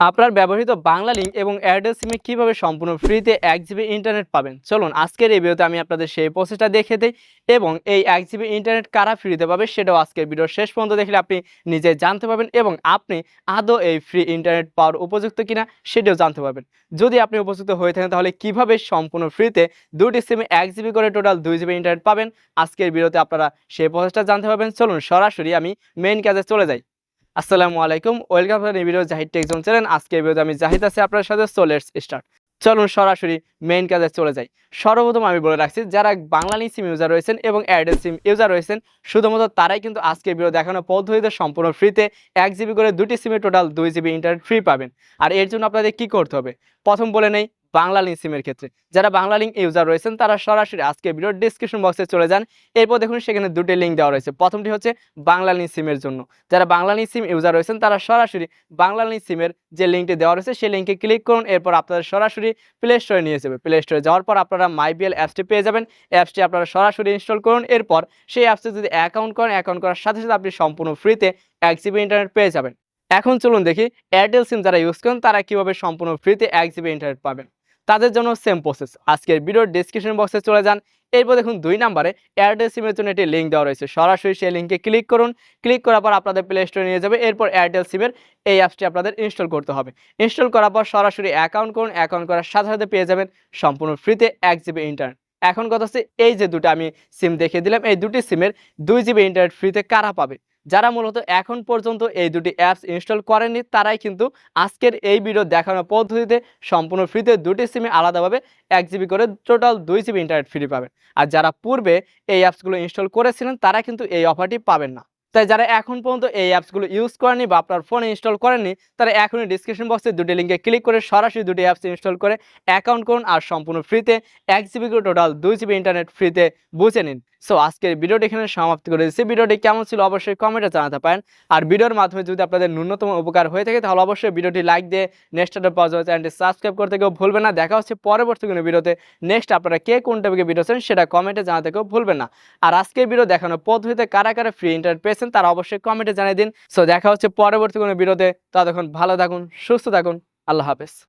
আপনার ব্যবহৃত বাংলা লিঙ্ক এবং এয়ারটেল সিমে কীভাবে সম্পূর্ণ ফ্রিতে এক জিবি ইন্টারনেট পাবেন? চলুন, আজকের এই ভিডিওতে আমি আপনাদের সেই প্রসেসটা দেখে দিই এবং এই এক জিবি ইন্টারনেট কারা ফ্রিতে পাবে সেটাও আজকের ভিডিওর শেষ পর্যন্ত দেখলে আপনি নিজে জানতে পারবেন এবং আপনি আদৌ এই ফ্রি ইন্টারনেট পাওয়ার উপযুক্ত কিনা সেটাও জানতে পারবেন। যদি আপনি উপযুক্ত হয়ে থাকেন তাহলে কীভাবে সম্পূর্ণ ফ্রিতে দুটি সিমে এক জিবি করে টোটাল দুই জিবি ইন্টারনেট পাবেন? আজকের ভিডিওতে আপনারা সেই প্রসেসটা জানতে পারবেন। চলুন, সরাসরি আমি মেইন কাজে চলে যাই। আসসালামু আলাইকুম, ওয়েলকাম টু ভিডিও জাহিদ টেকজন চ্যানেল। আজকের ভিডিওতে আমি জাহিদ আছি, আপনার সাথে, সো লেটস স্টার্ট। চলুন সরাসরি মেইন কাজে চলে যাই। সর্বপ্রথম আমি বলে রাখছি, যারা বাংলানি সিম ইউজার রয়েছেন এবং এয়ারটেল সিম ইউজার রয়েছেন, শুধুমাত্র তারাই কিন্তু আজকের ভিডিও দেখানো পদ্ধতিতে সম্পূর্ণ ফ্রিতে এক জিবি করে দুটি সিমে টোটাল দুই জিবি ইন্টারনেট ফ্রি পাবেন। আর এর জন্য আপনাদের কি করতে হবে? প্রথম বলে নেই বাংলা লিঙ্ক সিমের ক্ষেত্রে। যারা বাংলা লিঙ্ক ইউজার রয়েছেন, তারা সরাসরি আজকে ভিডিওর ডিসক্রিপশন বক্সে চলে যান। এরপর দেখুন, সেখানে দুটি লিঙ্ক দেওয়া রয়েছে। প্রথমটি হচ্ছে বাংলা লিঙ্ক সিমের জন্য। যারা বাংলা লিঙ্ক সিম ইউজার রয়েছেন, তারা সরাসরি বাংলা লিঙ্ক সিমের যে লিঙ্কটি দেওয়া রয়েছে, সেই লিঙ্কে ক্লিক করুন। এরপর আপনারা সরাসরি প্লে স্টোরে নিয়ে যাবে প্লে স্টোরে যাওয়ার পর আপনারা মাইবিএল অ্যাপসটি পেয়ে যাবেন। অ্যাপসটি আপনারা সরাসরি ইনস্টল করুন। এরপর সেই অ্যাপসে যদি অ্যাকাউন্ট করেন অ্যাকাউন্ট করার সাথে সাথে আপনি সম্পূর্ণ ফ্রিতে এক জিবি ইন্টারনেট পেয়ে যাবেন। এখন চলুন দেখি এয়ারটেল সিম যারা ইউজ করেন, তারা কীভাবে সম্পূর্ণ ফ্রিতে এক জিবি ইন্টারনেট পাবেন। তাদের জন্য সেম প্রসেস আজকের ভিডিওর ডিসক্রিপশন বক্সে চলে যান। এরপর দেখুন দুই নম্বরে এয়ারটেল সিমের জন্য একটি লিঙ্ক দেওয়া রয়েছে। সরাসরি সেই লিঙ্কে ক্লিক করুন। ক্লিক করার পর আপনাদের প্লে স্টোরে নিয়ে যাবে। এরপর এয়ারটেল সিমের এই অ্যাপসটি আপনাদের ইনস্টল করতে হবে। ইনস্টল করার পর সরাসরি অ্যাকাউন্ট করুন। অ্যাকাউন্ট করার সাথে সাথে পেয়ে যাবেন সম্পূর্ণ ফ্রিতে এক জিবি ইন্টারনেট এখন কথা হচ্ছে এই যে দুটো আমি সিম দেখিয়ে দিলাম, এই দুটি সিমের দুই জিবি ইন্টারনেট ফ্রিতে কারা পাবে? যারা মূলত এখন পর্যন্ত এই দুটি অ্যাপস ইনস্টল করেননি, তারাই কিন্তু আজকের এই ভিডিও দেখানোর পদ্ধতিতে সম্পূর্ণ ফ্রিতে দুটি সিমে আলাদাভাবে এক জিবি করে টোটাল দুই জিবি ইন্টারনেট ফ্রি পাবেন। আর যারা পূর্বে এই অ্যাপসগুলো ইনস্টল করেছিলেন, তারা কিন্তু এই অফারটি পাবেন না। তাই যারা এখন পর্যন্ত এই অ্যাপসগুলো ইউজ করেনি বা আপনার ফোনে ইনস্টল করেননি, তারা এখনই ডিসক্রিপশন বক্সে দুটি লিঙ্কে ক্লিক করে সরাসরি দুটি অ্যাপস ইনস্টল করে অ্যাকাউন্ট করুন আর সম্পূর্ণ ফ্রিতে এক জিবি করে টোটাল দুই জিবি ইন্টারনেট ফ্রিতে বুঝে নিন। সো আজকের ভিডিওটি এখানে সমাপ্ত করে দিচ্ছি। ভিডিওটি কেমন ছিল অবশ্যই কমেন্টে জানাতে পারেন। আর ভিডিওর মাধ্যমে যদি আপনাদের ন্যূনতম উপকার হয়ে থাকে, তাহলে অবশ্যই ভিডিওটি লাইক দিয়ে নেক্সট পাওয়া যাবে চ্যানেলটি সাবস্ক্রাইব করতে কেউ ভুলবেন না। দেখা হচ্ছে পরবর্তী কোনো ভিডিওতে। নেক্সট আপনারা কে কোন টপিকে ভিডিও চান সেটা কমেন্টে জানাতে কেউ ভুলবেন না। আর আজকের ভিডিও দেখানোর পদ্ধতিতে কারা কারা ফ্রি ইন্টারনেট পেয়েছেন, তারা অবশ্যই কমেন্টে জানিয়ে দিন। সো দেখা হচ্ছে পরবর্তী কোনো ভিডিওতে। ততক্ষণ ভালো থাকুন, সুস্থ থাকুন। আল্লাহ হাফেজ।